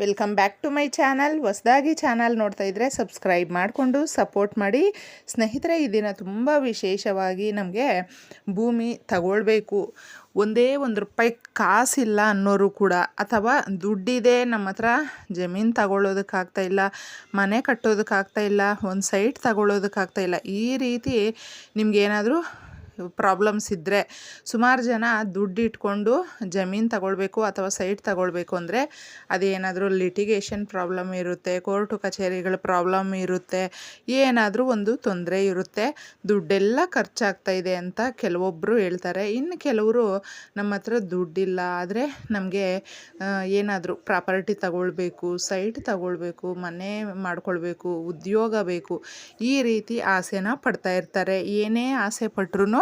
Welcome back to my channel. ಹೊಸದಾಗಿ channel ನೋಡ್ತಾ ಇದ್ದರೆ ಸಬ್ಸ್ಕ್ರೈಬ್ ಮಾಡಿಕೊಂಡು ಸಪೋರ್ಟ್ ಮಾಡಿ. ಸ್ನೇಹಿತರೆ, ಈ ದಿನ ತುಂಬ ವಿಶೇಷವಾಗಿ ನಮಗೆ ಭೂಮಿ ತಗೊಳ್ಬೇಕು. ಒಂದೇ ಒಂದು ರೂಪಾಯಿ ಕಾಸಿಲ್ಲ ಅನ್ನೋರು ಕೂಡ, ಅಥವಾ ದುಡ್ಡಿದೆ ನಮ್ಮ ಹತ್ರ, ಜಮೀನು ತಗೊಳ್ಳೋದಕ್ಕಾಗ್ತಾ ಇಲ್ಲ, ಮನೆ ಕಟ್ಟೋದಕ್ಕಾಗ್ತಾ ಇಲ್ಲ, ಒಂದು ಸೈಟ್ ತಗೊಳ್ಳೋದಕ್ಕಾಗ್ತಾ ಇಲ್ಲ, ಈ ರೀತಿ ನಿಮ್ಗೇನಾದರೂ ಪ್ರಾಬ್ಲಮ್ಸ್ ಇದ್ದರೆ ಸುಮಾರು ಜನ ದುಡ್ಡು ಇಟ್ಕೊಂಡು ಜಮೀನು ತಗೊಳ್ಬೇಕು ಅಥವಾ ಸೈಟ್ ತಗೊಳ್ಬೇಕು ಅಂದರೆ ಅದೇನಾದರೂ ಲಿಟಿಗೇಷನ್ ಪ್ರಾಬ್ಲಮ್ ಇರುತ್ತೆ ಕೋರ್ಟು ಕಚೇರಿಗಳ ಪ್ರಾಬ್ಲಮ್ ಇರುತ್ತೆ, ಏನಾದರೂ ಒಂದು ತೊಂದರೆ ಇರುತ್ತೆ. ದುಡ್ಡೆಲ್ಲ ಖರ್ಚಾಗ್ತಾ ಇದೆ ಅಂತ ಕೆಲವೊಬ್ಬರು ಹೇಳ್ತಾರೆ. ಇನ್ನು ಕೆಲವರು ನಮ್ಮ ಹತ್ರ ದುಡ್ಡಿಲ್ಲ ಆದರೆ ನಮಗೆ ಏನಾದರೂ ಪ್ರಾಪರ್ಟಿ ತಗೊಳ್ಬೇಕು ಸೈಟ್ ತಗೊಳ್ಬೇಕು, ಮನೆ ಮಾಡ್ಕೊಳ್ಬೇಕು, ಉದ್ಯೋಗ ಬೇಕು, ಈ ರೀತಿ ಆಸೆನ ಪಡ್ತಾ ಇರ್ತಾರೆ. ಏನೇ ಆಸೆ ಪಟ್ರೂ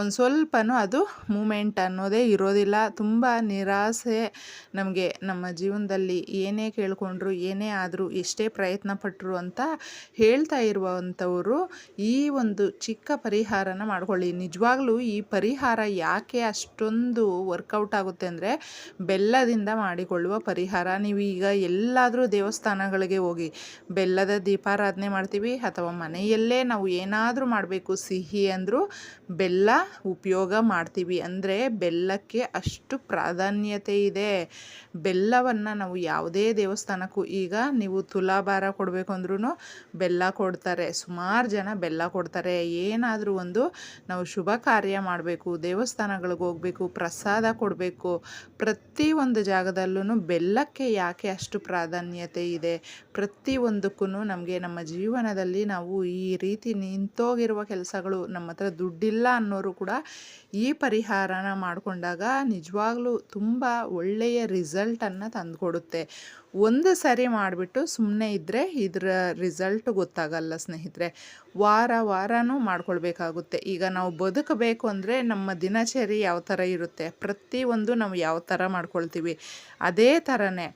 ಒಂದು ಸ್ವಲ್ಪನೂ ಅದು ಮೂಮೆಂಟ್ ಅನ್ನೋದೇ ಇರೋದಿಲ್ಲ. ತುಂಬ ನಿರಾಸೆ ನಮಗೆ ನಮ್ಮ ಜೀವನದಲ್ಲಿ. ಏನೇ ಕೇಳಿಕೊಂಡ್ರು, ಏನೇ ಆದರೂ ಎಷ್ಟೇ ಪ್ರಯತ್ನ ಪಟ್ಟರು ಅಂತ ಹೇಳ್ತಾ ಇರುವಂಥವರು ಈ ಒಂದು ಚಿಕ್ಕ ಪರಿಹಾರನ ಮಾಡ್ಕೊಳ್ಳಿ. ನಿಜವಾಗ್ಲೂ ಈ ಪರಿಹಾರ ಯಾಕೆ ಅಷ್ಟೊಂದು ವರ್ಕೌಟ್ ಆಗುತ್ತೆ ಅಂದರೆ ಬೆಲ್ಲದಿಂದ ಮಾಡಿಕೊಳ್ಳುವ ಪರಿಹಾರ. ನೀವು ಈಗ ಎಲ್ಲಾದರೂ ದೇವಸ್ಥಾನಗಳಿಗೆ ಹೋಗಿ ಬೆಲ್ಲದ ದೀಪಾರಾಧನೆ ಮಾಡ್ತೀವಿ ಅಥವಾ ಮನೆಯಲ್ಲೇ ನಾವು ಏನಾದರೂ ಮಾಡಬೇಕು, ಸಿಹಿ ಅಂದರೂ ಬೆಲ್ಲ ಉಪಯೋಗ ಮಾಡ್ತೀವಿ. ಅಂದರೆ ಬೆಲ್ಲಕ್ಕೆ ಅಷ್ಟು ಪ್ರಾಧಾನ್ಯತೆ ಇದೆ. ಬೆಲ್ಲವನ್ನು ನಾವು ಯಾವುದೇ ದೇವಸ್ಥಾನಕ್ಕೂ ಈಗ ನೀವು ತುಲಾಭಾರ ಕೊಡಬೇಕು ಅಂದ್ರೂ ಬೆಲ್ಲ ಕೊಡ್ತಾರೆ. ಸುಮಾರು ಜನ ಬೆಲ್ಲ ಕೊಡ್ತಾರೆ. ಏನಾದರೂ ಒಂದು ನಾವು ಶುಭ ಕಾರ್ಯ ಮಾಡಬೇಕು, ದೇವಸ್ಥಾನಗಳಿಗೆ ಹೋಗಬೇಕು, ಪ್ರಸಾದ ಕೊಡಬೇಕು. ಪ್ರತಿ ಒಂದು ಜಾಗದಲ್ಲೂ ಬೆಲ್ಲಕ್ಕೆ ಯಾಕೆ ಅಷ್ಟು ಪ್ರಾಧಾನ್ಯತೆ ಇದೆ? ಪ್ರತಿಯೊಂದಕ್ಕೂ ನಮಗೆ ನಮ್ಮ ಜೀವನದಲ್ಲಿ ನಾವು ಈ ರೀತಿ ನಿಂತೋಗಿರುವ ಕೆಲಸಗಳು ನಮ್ಮ ಹತ್ರ ದುಡ್ಡಿಲ್ಲ ಅನ್ನೋರು ಕೂಡ ಈ ಪರಿಹಾರನ ಮಾಡಿಕೊಂಡಾಗ ನಿಜವಾಗ್ಲೂ ತುಂಬ ಒಳ್ಳೆಯ ರಿಸಲ್ಟನ್ನು ತಂದುಕೊಡುತ್ತೆ. ಒಂದು ಸರಿ ಮಾಡಿಬಿಟ್ಟು ಸುಮ್ಮನೆ ಇದ್ದರೆ ಇದರ ರಿಸಲ್ಟ್ ಗೊತ್ತಾಗಲ್ಲ ಸ್ನೇಹಿತರೆ. ವಾರ ವಾರನೂ ಮಾಡ್ಕೊಳ್ಬೇಕಾಗುತ್ತೆ. ಈಗ ನಾವು ಬದುಕಬೇಕು ಅಂದರೆ ನಮ್ಮ ದಿನಚರಿ ಯಾವ ಥರ ಇರುತ್ತೆ? ಪ್ರತಿಯೊಂದು ನಾವು ಯಾವ ಥರ ಮಾಡ್ಕೊಳ್ತೀವಿ? ಅದೇ ಥರನೇ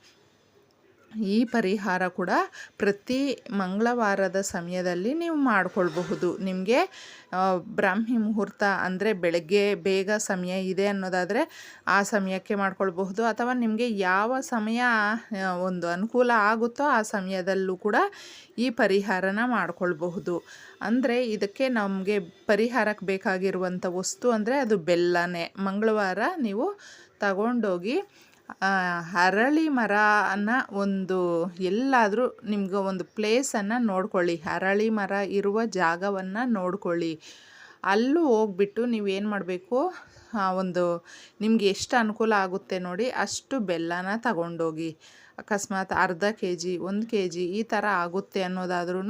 ಈ ಪರಿಹಾರ ಕೂಡ ಪ್ರತಿ ಮಂಗಳವಾರದ ಸಮಯದಲ್ಲಿ ನೀವು ಮಾಡ್ಕೊಳ್ಬಹುದು. ನಿಮಗೆ ಬ್ರಾಹ್ಮಿ ಮುಹೂರ್ತ ಅಂದರೆ ಬೆಳಗ್ಗೆ ಬೇಗ ಸಮಯ ಇದೆ ಅನ್ನೋದಾದರೆ ಆ ಸಮಯಕ್ಕೆ ಮಾಡ್ಕೊಳ್ಬಹುದು. ಅಥವಾ ನಿಮಗೆ ಯಾವ ಸಮಯ ಒಂದು ಅನುಕೂಲ ಆಗುತ್ತೋ ಆ ಸಮಯದಲ್ಲೂ ಕೂಡ ಈ ಪರಿಹಾರನ ಮಾಡಿಕೊಳ್ಬಹುದು. ಅಂದರೆ ಇದಕ್ಕೆ ನಮಗೆ ಪರಿಹಾರಕ್ಕೆ ಬೇಕಾಗಿರುವಂಥ ವಸ್ತು ಅಂದರೆ ಅದು ಬೆಲ್ಲನೇ. ಮಂಗಳವಾರ ನೀವು ತಗೊಂಡೋಗಿ ಹರಳಿ ಮರನ ಒಂದು ಎಲ್ಲಾದರೂ ನಿಮ್ಗೆ ಒಂದು ಪ್ಲೇಸನ್ನು ನೋಡ್ಕೊಳ್ಳಿ. ಹರಳಿ ಮರ ಇರುವ ಜಾಗವನ್ನು ನೋಡ್ಕೊಳ್ಳಿ. ಅಲ್ಲೂ ಹೋಗ್ಬಿಟ್ಟು ನೀವೇನು ಮಾಡಬೇಕು? ಒಂದು ನಿಮಗೆ ಎಷ್ಟು ಅನುಕೂಲ ಆಗುತ್ತೆ ನೋಡಿ, ಅಷ್ಟು ಬೆಲ್ಲನ ತಗೊಂಡೋಗಿ. ಅಕಸ್ಮಾತ್ ಅರ್ಧ ಕೆ ಜಿ ಒಂದು ಕೆ ಜಿ ಈ ಥರ ಆಗುತ್ತೆ ಅನ್ನೋದಾದ್ರೂ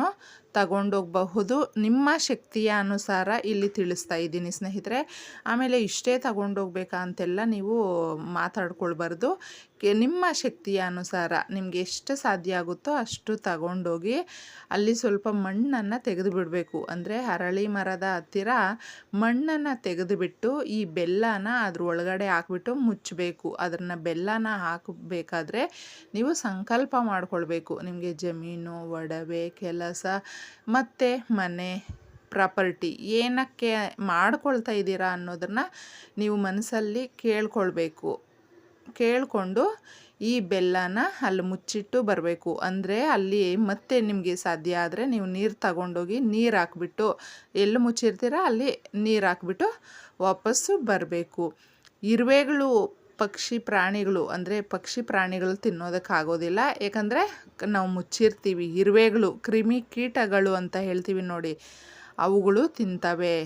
ತಗೊಂಡೋಗಬಹುದು. ನಿಮ್ಮ ಶಕ್ತಿಯ ಅನುಸಾರ ಇಲ್ಲಿ ತಿಳಿಸ್ತಾ ಇದ್ದೀನಿ ಸ್ನೇಹಿತರೆ. ಆಮೇಲೆ ಇಷ್ಟೇ ತಗೊಂಡೋಗ್ಬೇಕಾ ಅಂತೆಲ್ಲ ನೀವು ಮಾತಾಡ್ಕೊಳ್ಬಾರ್ದು. ನಿಮ್ಮ ಶಕ್ತಿಯ ಅನುಸಾರ ನಿಮಗೆ ಎಷ್ಟು ಸಾಧ್ಯ ಆಗುತ್ತೋ ಅಷ್ಟು ತಗೊಂಡೋಗಿ ಅಲ್ಲಿ ಸ್ವಲ್ಪ ಮಣ್ಣನ್ನು ತೆಗೆದು ಬಿಡಬೇಕು ಅಂದರೆ ಹರಳಿ ಮರದ ಹತ್ತಿರ ಮಣ್ಣನ್ನು ತೆಗೆದುಬಿಟ್ಟು ಈ ಬೆಲ್ಲನ ಅದ್ರ ಒಳಗಡೆ ಹಾಕ್ಬಿಟ್ಟು ಮುಚ್ಚಬೇಕು. ಅದನ್ನು ಬೆಲ್ಲನ ಹಾಕಬೇಕಾದ್ರೆ ನೀವು ಸಂಕಲ್ಪ ಮಾಡಿಕೊಳ್ಬೇಕು. ನಿಮಗೆ ಜಮೀನು, ಒಡವೆ, ಕೆಲಸ, ಮತ್ತು ಮನೆ, ಪ್ರಾಪರ್ಟಿ ಏನಕ್ಕೆ ಮಾಡ್ಕೊಳ್ತಾ ಇದ್ದೀರಾ ಅನ್ನೋದನ್ನು ನೀವು ಮನಸ್ಸಲ್ಲಿ ಕೇಳ್ಕೊಳ್ಬೇಕು. ಕೇಳಿಕೊಂಡು ಈ ಬೆಲ್ಲನ ಅಲ್ಲಿ ಮುಚ್ಚಿಟ್ಟು ಬರಬೇಕು. ಅಂದರೆ ಅಲ್ಲಿ ಮತ್ತೆ ನಿಮಗೆ ಸಾಧ್ಯ ಆದರೆ ನೀವು ನೀರು ತಗೊಂಡೋಗಿ ನೀರು ಹಾಕ್ಬಿಟ್ಟು, ಎಲ್ಲಿ ಮುಚ್ಚಿರ್ತೀರ ಅಲ್ಲಿ ನೀರು ಹಾಕ್ಬಿಟ್ಟು ವಾಪಸ್ಸು ಬರಬೇಕು. ಇರುವೆಗಳು ಪಕ್ಷಿ ಪ್ರಾಣಿಗಳು, ಅಂದರೆ ಪಕ್ಷಿ ಪ್ರಾಣಿಗಳು ತಿನ್ನೋದಕ್ಕಾಗೋದಿಲ್ಲ. ಯಾಕಂದರೆ ನಾವು ಮುಚ್ಚಿರ್ತೀವಿ. ಇರುವೆಗಳು, ಕ್ರಿಮಿ ಕೀಟಗಳು ಅಂತ ಹೇಳ್ತೀವಿ ನೋಡಿ, ಅವುಗಳು ತಿಂತವೆ.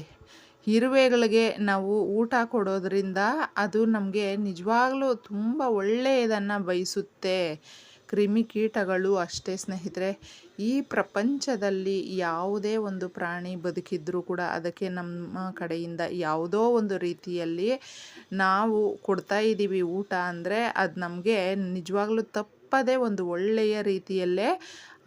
ಇರುವೆಗಳಿಗೆ ನಾವು ಊಟ ಕೊಡೋದ್ರಿಂದ ಅದು ನಮಗೆ ನಿಜವಾಗ್ಲೂ ತುಂಬ ಒಳ್ಳೆಯದನ್ನು ಬಯಸುತ್ತೆ. ಕ್ರಿಮಿಕೀಟಗಳು ಅಷ್ಟೇ ಸ್ನೇಹಿತರೆ. ಈ ಪ್ರಪಂಚದಲ್ಲಿ ಯಾವುದೇ ಒಂದು ಪ್ರಾಣಿ ಬದುಕಿದ್ರೂ ಕೂಡ ಅದಕ್ಕೆ ನಮ್ಮ ಕಡೆಯಿಂದ ಯಾವುದೋ ಒಂದು ರೀತಿಯಲ್ಲಿ ನಾವು ಕೊಡ್ತಾ ಇದ್ದೀವಿ ಊಟ ಅಂದರೆ ಅದು ನಮಗೆ ನಿಜವಾಗ್ಲೂ ತಪ್ಪದೇ ಒಂದು ಒಳ್ಳೆಯ ರೀತಿಯಲ್ಲೇ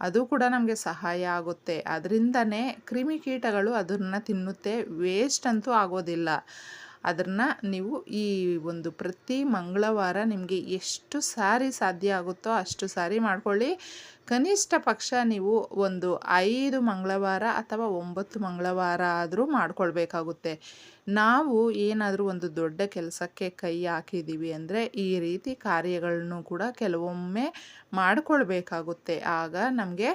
ಅದು ಕೂಡ ನಮಗೆ ಸಹಾಯ ಆಗುತ್ತೆ. ಅದರಿಂದನೇ ಕ್ರಿಮಿಕೀಟಗಳು ಅದನ್ನು ತಿನ್ನುತ್ತೆ ವೇಸ್ಟ್ ಅಂತೂ ಆಗೋದಿಲ್ಲ. ಅದನ್ನು ನೀವು ಈ ಒಂದು ಪ್ರತಿ ಮಂಗಳವಾರ ನಿಮಗೆ ಎಷ್ಟು ಸಾರಿ ಸಾಧ್ಯ ಆಗುತ್ತೋ ಅಷ್ಟು ಸಾರಿ ಮಾಡ್ಕೊಳ್ಳಿ. ಕನಿಷ್ಠ ಪಕ್ಷ ನೀವು ಒಂದು ಐದು ಮಂಗಳವಾರ ಅಥವಾ ಒಂಬತ್ತು ಮಂಗಳವಾರ ಆದರೂ ಮಾಡಿಕೊಳ್ಬೇಕಾಗುತ್ತೆ. ನಾವು ಏನಾದರೂ ಒಂದು ದೊಡ್ಡ ಕೆಲಸಕ್ಕೆ ಕೈ ಹಾಕಿದ್ದೀವಿ ಅಂದರೆ ಈ ರೀತಿ ಕಾರ್ಯಗಳನ್ನು ಕೂಡ ಕೆಲವೊಮ್ಮೆ ಮಾಡಿಕೊಳ್ಬೇಕಾಗುತ್ತೆ. ಆಗ ನಮಗೆ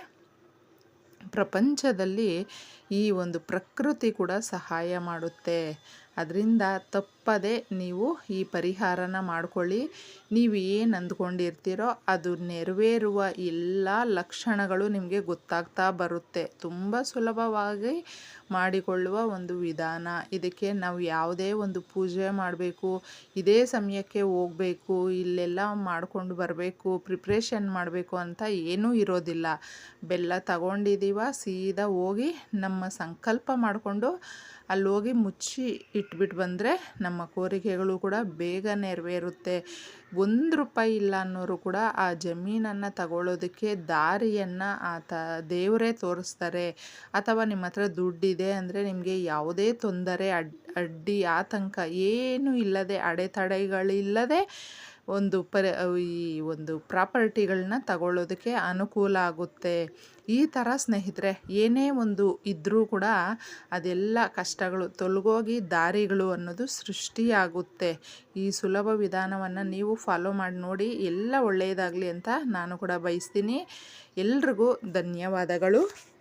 ಪ್ರಪಂಚದಲ್ಲಿ ಈ ಒಂದು ಪ್ರಕೃತಿ ಕೂಡ ಸಹಾಯ ಮಾಡುತ್ತೆ. ಅದರಿಂದ ತಪ್ಪದೆ ನೀವು ಈ ಪರಿಹಾರನ ಮಾಡಿಕೊಳ್ಳಿ. ನೀವು ಏನು ಅಂದ್ಕೊಂಡಿರ್ತೀರೋ ಅದು ನೆರವೇರುವ ಎಲ್ಲ ಲಕ್ಷಣಗಳು ನಿಮಗೆ ಗೊತ್ತಾಗ್ತಾ ಬರುತ್ತೆ. ತುಂಬ ಸುಲಭವಾಗಿ ಮಾಡಿಕೊಳ್ಳುವ ಒಂದು ವಿಧಾನ. ಇದಕ್ಕೆ ನಾವು ಯಾವುದೇ ಒಂದು ಪೂಜೆ ಮಾಡಬೇಕು, ಇದೇ ಸಮಯಕ್ಕೆ ಹೋಗಬೇಕು, ಇಲ್ಲೆಲ್ಲ ಮಾಡಿಕೊಂಡು ಬರಬೇಕು ಪ್ರಿಪ್ರೇಷನ್ ಮಾಡಬೇಕು ಅಂತ ಏನೂ ಇರೋದಿಲ್ಲ. ಬೆಲ್ಲ ತಗೊಂಡಿದ್ದೀವ ಸೀದಾ ಹೋಗಿ ನಮ್ಮ ಸಂಕಲ್ಪ ಮಾಡಿಕೊಂಡು ಅಲ್ಲಿ ಹೋಗಿ ಮುಚ್ಚಿ ಇಟ್ಬಿಟ್ಟು ಬಂದರೆ ನಮ್ಮ ಕೋರಿಕೆಗಳು ಕೂಡ ಬೇಗ ನೆರವೇರುತ್ತೆ. ಒಂದು ರೂಪಾಯಿ ಇಲ್ಲ ಅನ್ನೋರು ಕೂಡ ಆ ಜಮೀನನ್ನು ತಗೊಳ್ಳೋದಕ್ಕೆ ದಾರಿಯನ್ನು ಆತ, ದೇವರೇ ತೋರಿಸ್ತಾರೆ. ಅಥವಾ ನಿಮ್ಮ ಹತ್ರ ದುಡ್ಡಿದೆ ಅಂದರೆ ನಿಮಗೆ ಯಾವುದೇ ತೊಂದರೆ, ಅಡ್, ಅಡ್ಡಿ, ಆತಂಕ ಏನೂ ಇಲ್ಲದೆ, ಅಡೆತಡೆಗಳಿಲ್ಲದೆ ಒಂದು ಪರಿ, ಈ ಒಂದು ಪ್ರಾಪರ್ಟಿಗಳನ್ನ ತಗೊಳ್ಳೋದಕ್ಕೆ ಅನುಕೂಲ ಆಗುತ್ತೆ. ಈ ಥರ ಸ್ನೇಹಿತರೆ, ಏನೇ ಒಂದು ಇದ್ದರೂ ಕೂಡ ಅದೆಲ್ಲ ಕಷ್ಟಗಳು, ತೊಲಗೋಗಿ ದಾರಿಗಳು ಅನ್ನೋದು ಸೃಷ್ಟಿಯಾಗುತ್ತೆ. ಈ ಸುಲಭ ವಿಧಾನವನ್ನು ನೀವು ಫಾಲೋ ಮಾಡಿ ನೋಡಿ, ಎಲ್ಲ ಒಳ್ಳೆಯದಾಗಲಿ ಅಂತ ನಾನು ಕೂಡ ಬಯಸ್ತೀನಿ. ಎಲ್ರಿಗೂ ಧನ್ಯವಾದಗಳು.